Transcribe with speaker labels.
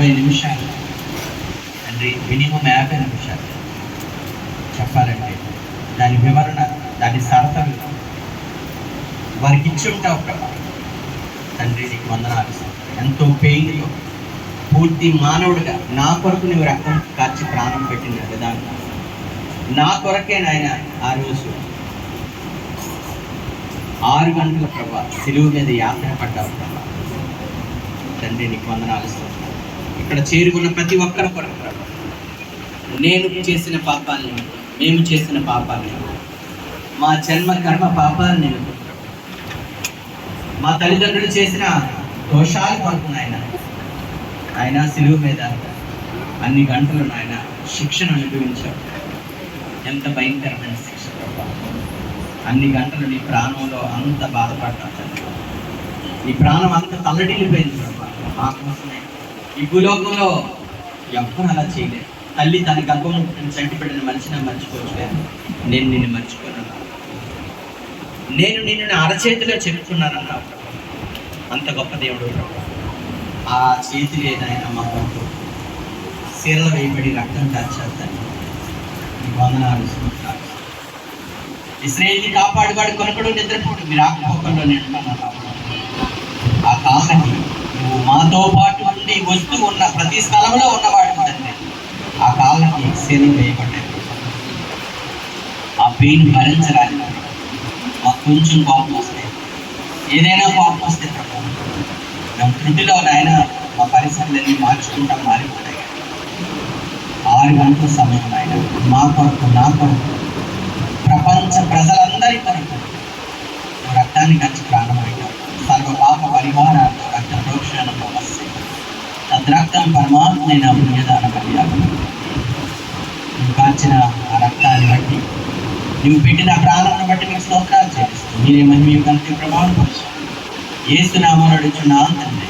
Speaker 1: యాభై నిమిషాలు. తండ్రి మినిమం యాభై నిమిషాలు. చెప్పాలంటే దాని వివరణ దాని సరఫలు వారికి ఇచ్చి ఉంటావు ప్రభా తండ్రి నీకు వందనాలు. ఎంతో పెయిన్లో పూర్తి మానవుడిగా నా కొరకు నువ్వు రక్తం కాచి ప్రాణం పెట్టిన విధానం. నా కొరకే నాయన ఆ రోజు ఆరు గంటల ప్రభా సిలువు మీద యాత్ర పడ్డావు ప్రభా. తండ్రి నీకు వందనాలు. స్తోత్రాలు. ఇక్కడ చేరుకున్న ప్రతి ఒక్కరు కూడా. నేను చేసిన పాపాలని మేము చేసిన పాపాలని మా జన్మ కర్మ పాపాలని నేను మా తల్లిదండ్రులు చేసిన దోషాలు కొరకు ఆయన ఆయన సిలువు మీద అన్ని గంటలు నాయన శిక్షను అనుభవించావు. ఎంత భయంకరమైన శిక్ష అన్ని గంటలు నీ ప్రాణంలో అంత బాధపడ్డా నీ ప్రాణం అంత తల్లడిల్లిపోయింది ప్రభా. మా కోసమే ఈ భూలోకంలో ఎవరు అలా చేయలేదు. తల్లి తన గర్భం చంటి పెట్టిన మనిషిని మర్చిపోవచ్చు నేను నిన్ను మర్చిపోను. నేను నిన్ను అరచేతిలో చెప్పుకున్నానన్నావు అంత గొప్ప దేవుడు. ఆ చేతి లేదైనా మా కొరకు శీల వేయబడి రక్తం కాచారు తండ్రి వందనాలు స్తోత్రాలు. ఇస్రాయేల్ని కాపాడువాడు కొనకడు నిద్రపోడు. మీరు ఆకపోకల్లో నిండుకున్నారు ఆ కాలాన్ని నువ్వు మాతో పాటు ఉండి వస్తూ ఉన్న ప్రతి స్థలంలో ఉన్నవాడు తండ్రి. ఆ కాలాన్ని శీలం వేయబడ్డాడు ఆ పెయిన్ భరించడానికి మాకు కొంచెం కోపం వస్తే ఏదైనా కోపం వస్తే ప్రభు మేము త్రుటిలో నాయన మా పరిస్థితులన్నీ మార్చుకుంటాం మారిపోతాయి. ఆరు గంటల సమయం నాయన మా కొరకు నా కొరకు ప్రపంచ ప్రజలందరి కొరకు నువ్వు రక్తాన్ని ఖర్చు ప్రారంభమైనావు సర్వ పాప పరిహారాలు రక్తం పరమాత్మైన పుణ్యదాన బలియాగం నువ్వు కాల్చిన ఆ రక్తాన్ని బట్టి నువ్వు పెట్టిన ప్రాణాలను బట్టి మీకు స్తోత్రాలు చేస్తావు మీరే మహిమ కంటే ప్రభావం పరుస్తావు ఏసునామం నడుచున్నా తండ్రి.